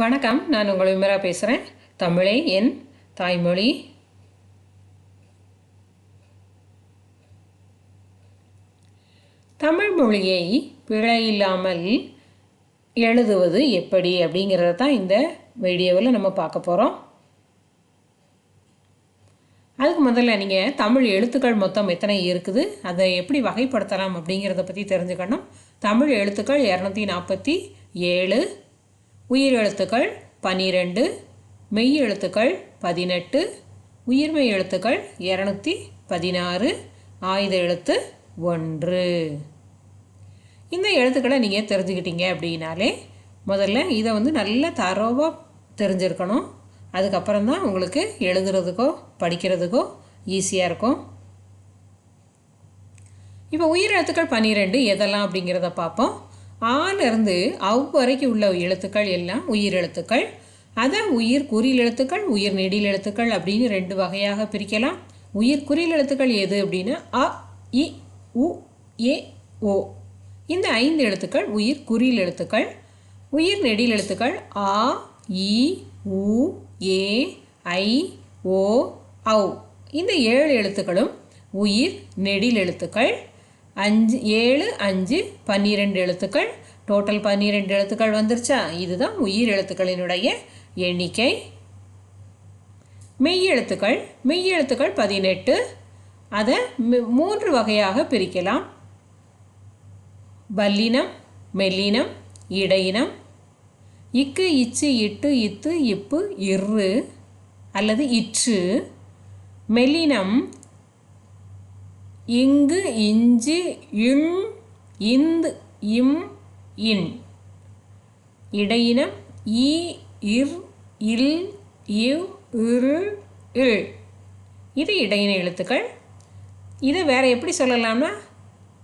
வணக்கம் நான் உங்கள் விமரா பேசுகிறேன் தமிழே என் தாய்மொழி. தமிழ் மொழியை பிழை இல்லாமல் எழுதுவது எப்படி அப்படிங்கிறத தான் இந்த வீடியோவில் நம்ம பார்க்க போகிறோம் அதுக்கு முதல்ல நீங்கள் தமிழ் எழுத்துக்கள் மொத்தம் எத்தனை இருக்குது அதை எப்படி வகைப்படுத்தலாம் அப்படிங்கிறத பற்றி தெரிஞ்சுக்கணும். தமிழ் எழுத்துக்கள் இரநூத்தி நாற்பத்தி ஏழு உயிர் எழுத்துக்கள் பனிரெண்டு மெய் எழுத்துக்கள் பதினெட்டு உயிர்மெய் எழுத்துக்கள் இரநூத்தி பதினாறு ஆயுத எழுத்து ஒன்று. இந்த எழுத்துக்களை நீங்கள் தெரிஞ்சுக்கிட்டீங்க அப்படின்னாலே முதல்ல இதை வந்து நல்ல தரோவாக தெரிஞ்சிருக்கணும். அதுக்கப்புறம் தான் உங்களுக்கு எழுதுறதுக்கோ படிக்கிறதுக்கோ ஈஸியாக இருக்கும். இப்போ உயிர் எழுத்துக்கள் பன்னிரெண்டு எதெல்லாம் அப்படிங்கிறத பார்ப்போம். ஆலிருந்து அவ் வரைக்கும் உள்ள எழுத்துக்கள் எல்லாம் உயிர் எழுத்துக்கள். அதை உயிர் குறில் எழுத்துக்கள் உயிர் நெடில் எழுத்துக்கள் அப்படின்னு ரெண்டு வகையாக பிரிக்கலாம். உயிர் குறில் எழுத்துக்கள் எது அப்படின்னா அ இ உ ஏ ஓ. இந்த ஐந்து எழுத்துக்கள் உயிர் குறில் எழுத்துக்கள். உயிர் நெடில் எழுத்துக்கள் ஆ இ உ ஏ ஐ ஓ ஔ. இந்த ஏழு எழுத்துக்களும் உயிர் நெடில் எழுத்துக்கள். அஞ்சு ஏழு அஞ்சு பன்னிரெண்டு எழுத்துக்கள். டோட்டல் பன்னிரெண்டு எழுத்துக்கள் வந்துருச்சா? இதுதான் உயிர் எழுத்துக்களினுடைய எண்ணிக்கை. மெய் எழுத்துக்கள் மெய் எழுத்துக்கள் பதினெட்டு. அதை மூன்று வகையாக பிரிக்கலாம். வல்லினம் மெல்லினம் இடையினம். இக்கு இச்சு இட்டு இத்து இப்பு இரு அல்லது இற்று. மெல்லினம் இங்கு இஞ்சு இம் இந்து இம் இன். இடையினம் ஈ இர் இல் இவ் இரு இல். இது இடையின எழுத்துக்கள். இதை வேற எப்படி சொல்லலாம்னா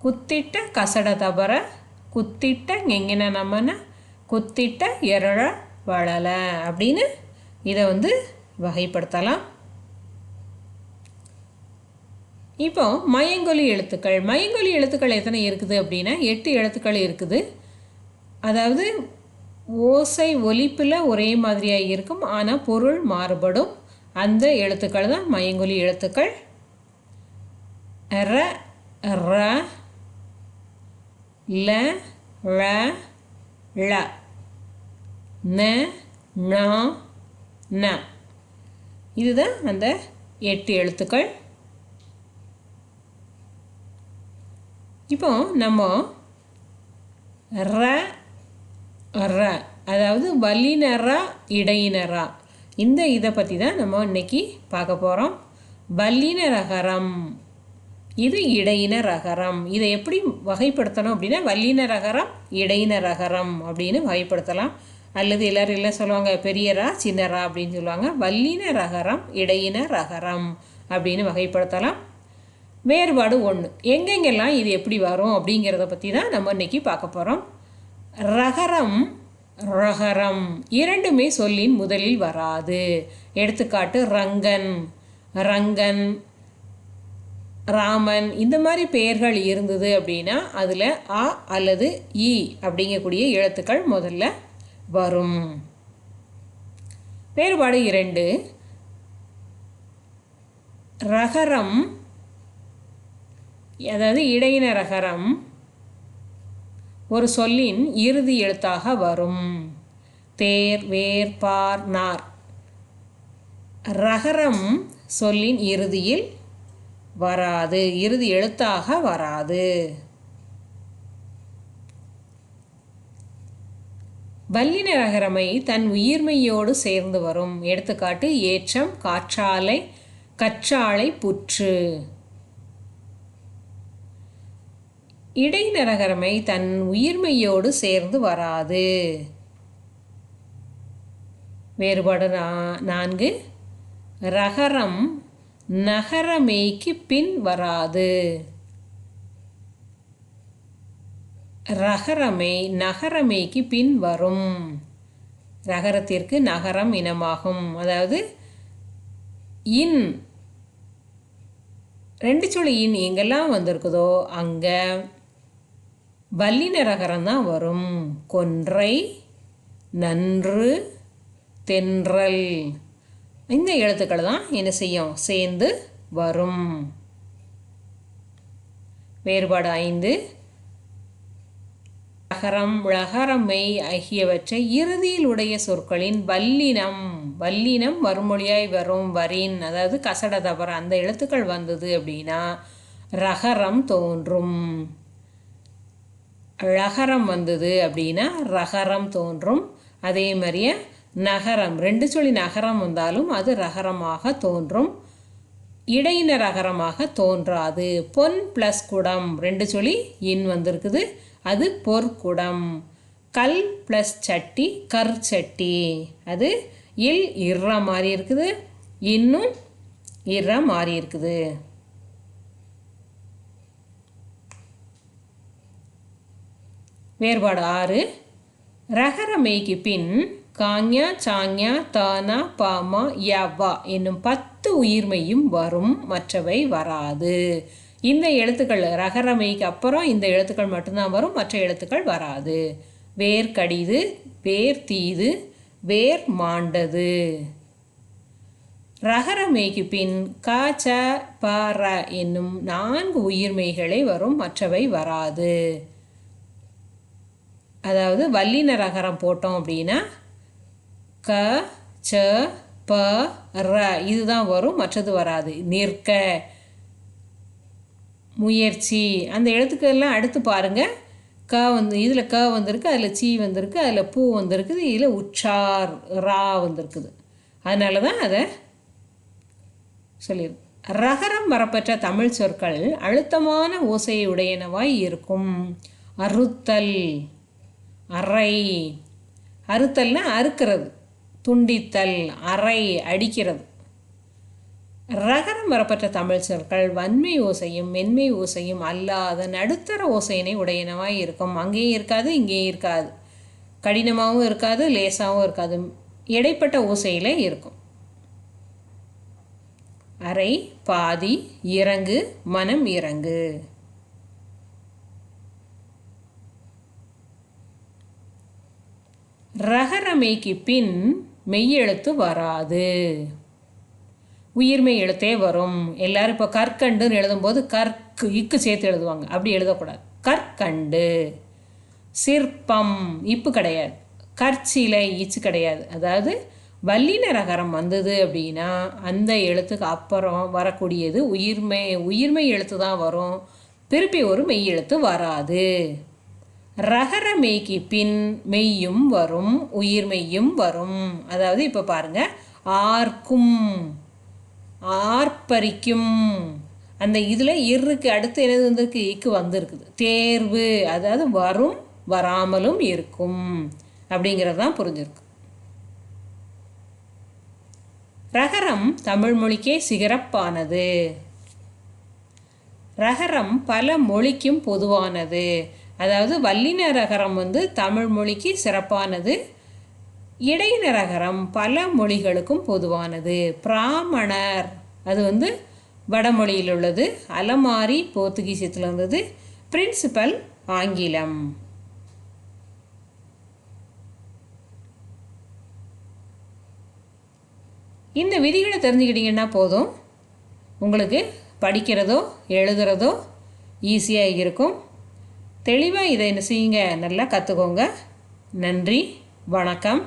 குத்திட்ட கசட தபர குத்திட்ட நெங்கின நம்மன குத்திட்ட எரழ வளல அப்படின்னு இதை வந்து வகைப்படுத்தலாம். இப்போ மயங்கொலி எழுத்துக்கள். மயங்கொலி எழுத்துக்கள் எத்தனை இருக்குது அப்படின்னா எட்டு எழுத்துக்கள் இருக்குது. அதாவது ஓசை ஒலிப்பில் ஒரே மாதிரியாக இருக்கும். ஆனால் பொருள் மாறுபடும். அந்த எழுத்துக்கள் தான் மயங்கொலி எழுத்துக்கள். ர ர ல ழ ள. ந ந ந. இதுதான் அந்த எட்டு எழுத்துக்கள். இப்போ நம்ம ர ர அதாவது வல்லினரா இடையினரா. இந்த இதை பற்றி தான் நம்ம இன்னைக்கு பார்க்க போகிறோம் வல்லின ரகரம் இது இடையின ரகரம் இதை எப்படி வகைப்படுத்தணும் அப்படின்னா வல்லின ரகரம் இடையின ரகரம் அப்படின்னு வகைப்படுத்தலாம். அல்லது எல்லோரும் எல்லாம் சொல்லுவாங்க? பெரியரா சின்னரா அப்படின்னு சொல்லுவாங்க. வல்லின ரகரம் இடையின ரகரம் அப்படின்னு வகைப்படுத்தலாம். வேறுபாடு ஒன்று எங்கெங்கெல்லாம் இது எப்படி வரும் அப்படிங்கிறத பற்றி தான் நம்ம இன்னைக்கு பார்க்க போகிறோம் ரகரம் ரகரம். இரண்டுமே சொல்லின் முதலில் வராது. எடுத்துக்காட்டு ரங்கன் ரங்கன் ராமன். இந்த மாதிரி பெயர்கள் இருந்தது அப்படின்னா அதில் அ அல்லது இ அப்படிங்கக்கூடிய எழுத்துக்கள் முதல்ல வரும். வேறுபாடு இரண்டு. ரகரம் அதாவது இடையினரகரம் ஒரு சொல்லின் இறுதி எழுத்தாக வரும். தேர் வேர் பார் நார். ரகரம் சொல்லின் இறுதியில் வராது. இறுதி எழுத்தாக வராது. வல்லின ரகரமை தன் உயிர்மையோடு சேர்ந்து வரும். எடுத்துக்காட்டு ஏற்றம் காற்றாலை கற்றாழை புற்று. இடைநரகரமை தன் உயிர்மையோடு சேர்ந்து வராது. வேறுபாடு நான்கு. ரகரம் நகரமேய்க்கு பின் வராது. ரகரமே நகரமேய்க்கு பின் வரும். ரகரத்திற்கு நகரம் இனமாகும். அதாவது இன் ரெண்டு சொல்லி இன் எங்கெல்லாம் வந்திருக்குதோ அங்கே வல்லின ரகரம் தான் வரும். கொன்றை நன்று தென்றல். இந்த எழுத்துக்கள் தான் என்ன செய்யும்? சேர்ந்து வரும். வேறுபாடு ஐந்து. அகரம் ழகரம் மெய் ஆகியவற்றை இறுதியில் உடைய சொற்களின் வல்லினம். வல்லினம் வறுமொழியாய் வரும் வரின் அதாவது கசட தவறு. அந்த எழுத்துக்கள் வந்தது அப்படின்னா ரகரம் தோன்றும். ழகரம் வந்தது அப்படின்னா ரகரம் தோன்றும். அதே மாதிரியே நகரம் ரெண்டு சொல்லி நகரம் வந்தாலும் அது ரகரமாக தோன்றும். இடையின ரகரமாக தோன்றாது. பொன் ப்ளஸ் குடம் ரெண்டு சொல்லி இன் வந்திருக்குது. அது பொற்குடம். கல் ப்ளஸ் சட்டி கர் சட்டி அது இல் இற மாதிரி இருக்குது. இன்னும் இற மாறி இருக்குது. வேறுபாடு ஆறு. ரகரமேய்க்கு பின் காங்யா சாங்யா தானா பாமா யாவா என்னும் பத்து உயிர்மையும் வரும். மற்றவை வராது. இந்த எழுத்துக்கள் ரகரமைக்கு அப்புறம் இந்த எழுத்துக்கள் மட்டும்தான் வரும். மற்ற எழுத்துக்கள் வராது. வேர் கடிது வேர் தீது வேர் மாண்டது. ரகரமைக்கு பின் க ச ப ர என்னும் நான்கு உயிர்மெய்களே வரும். மற்றவை வராது. அதாவது வல்லின ரகரம் போட்டோம் அப்படின்னா க ச ப ர இதுதான் வரும் மற்றது வராது. நிற்க முயற்சி அந்த எழுத்துக்கள்லாம் அடுத்து பாருங்கள் க வந்து இதில் க வந்திருக்கு அதில் சி வந்திருக்கு அதில் பூ வந்திருக்குது இதில் உச்சார் ரா வந்திருக்குது. அதனால தான் அதை சொல்லியிருக்கு ரகரம் வரப்பெற்ற தமிழ் சொற்கள் அழுத்தமான ஓசையுடையனவாய் இருக்கும். அறுத்தல். அறை. அறுத்தல்னா அறுக்கிறது. துண்டித்தல் அறை அடிக்கிறது. ரகரம் வரப்பட்ட தமிழ் சொற்கள் வன்மை ஓசையும் மென்மை ஓசையும் அல்லாத நடுத்தர ஓசையினை உடையனவாய் இருக்கும். அங்கேயும் இருக்காது இங்கேயும் இருக்காது. கடினமாகவும் இருக்காது லேசாகவும் இருக்காது. இடைப்பட்ட ஓசையில் இருக்கும். அரை பாதி இறங்கு மனம் இறங்கு. ரகரமைக்கு பின் மெய்யெழுத்து வராது. உயிர்மெய் எழுத்தே வரும். எல்லாரும் இப்போ கற்கண்டுன்னு எழுதும்போது கற்கு இக்கு சேர்த்து எழுதுவாங்க. அப்படி எழுதக்கூடாது. கற்கண்டு. சிற்பம் இப்பு கிடையாது. கற்சிலை இச்சு கிடையாது. அதாவது வல்லின ரகரம் வந்தது அப்படின்னா அந்த எழுத்துக்கு அப்புறம் வரக்கூடியது உயிர்மை உயிர்மெய் எழுத்து தான் வரும். திருப்பி ஒரு மெய் எழுத்து வராது. ரகரமெய்க்கு பின் மெய்யும் வரும் உயிர் மெய்யும் வரும். அதாவது இப்போ பாருங்கள் ஆர்க்கும் ஆர்ப்பரிக்கும். அந்த இதில் இருக்கு அடுத்து என்னது வந்திருக்கு? இக்கு வந்திருக்குது. தேர்வு அதாவது வரும் வராமலும் இருக்கும். அப்படிங்கிறது தான் புரிஞ்சிருக்கு. ரகரம் தமிழ் மொழிக்கே சிகரப்பானது. ரகரம் பல மொழிக்கும் பொதுவானது. அதாவது வல்லின ரகரம் வந்து தமிழ் மொழிக்கு சிறப்பானது இடையினரகரம் பல மொழிகளுக்கும் பொதுவானது. பிராமணர் அது வந்து வடமொழியில் உள்ளது அலமாரி போர்த்துகீசியத்தில் வந்தது பிரின்சிபல் ஆங்கிலம். இந்த விதிகளை தெரிஞ்சுக்கிட்டிங்கன்னா போதும். உங்களுக்கு படிக்கிறதோ எழுதுகிறதோ ஈஸியாக இருக்கும். தெளிவாக இதை என்ன செய்யுங்க? நல்லா கற்றுக்கோங்க நன்றி. வணக்கம்.